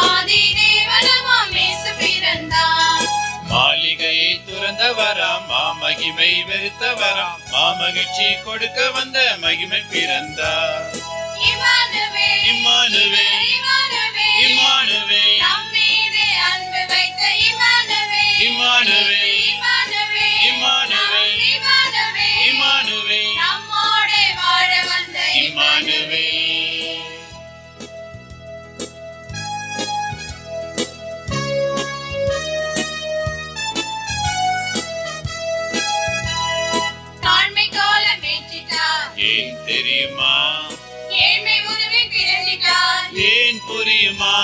ஆதி தேவனமாம் இயேசு பிறந்தார். மாளிகையை துறந்தவராம் மாமகிமை வெறுத்தவராம் மாமகிழ்ச்சி கொடுக்க வந்த மகிமை பிறந்தார். பிறந்திட்டார் ஏன் புரியுமா?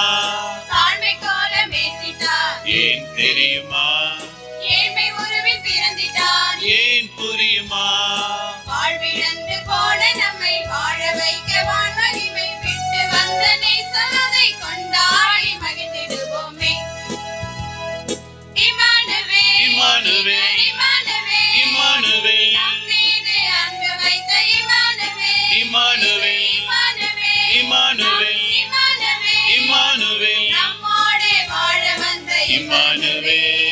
வந்த இம்மானுவேல்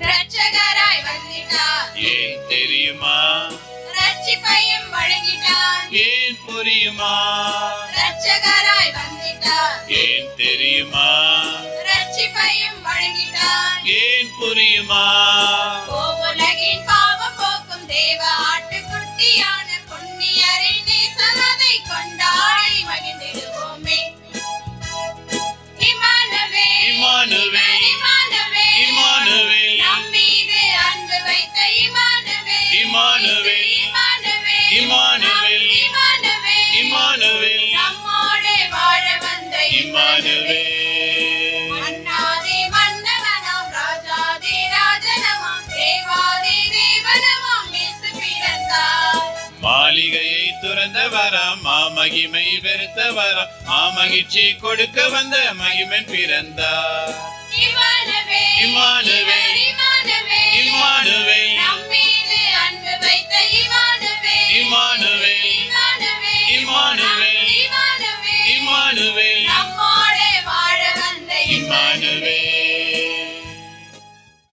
ரட்சகராய் வந்திட்டார். ஏன் தெரியுமா? ரட்சிப்பையும் வழங்கிட்டார். ஏன் புரியுமா? ரட்சகராய் வந்திட்டார். ஏன் தெரியுமா? ரட்சிப்பையும் வழங்கிட்டார் ஏன் புரியுமா? உலகின் பாவம் போக்கும் தேவ ஆட்டுக்குட்டியான புண்ணியரின் நேசனதை கொண்டாடி மகிழ்ந்திடுவோமே. இம்மானுவேல் இம்மானுவேல் இம்மானுவேல் இம்மானுவேல் நம் மீது அன்பு வைத்த Immanuel Immanuel Immanuel Immanuel Immanuel Immanuel நம்மோடு வாழ வந்த இம்மானுவேல் பிறந்தவரா? மாமகிமை வெறுத்தவராம் மாமகிழ்ச்சி கொடுக்க வந்த மகிமன் பிறந்தார்.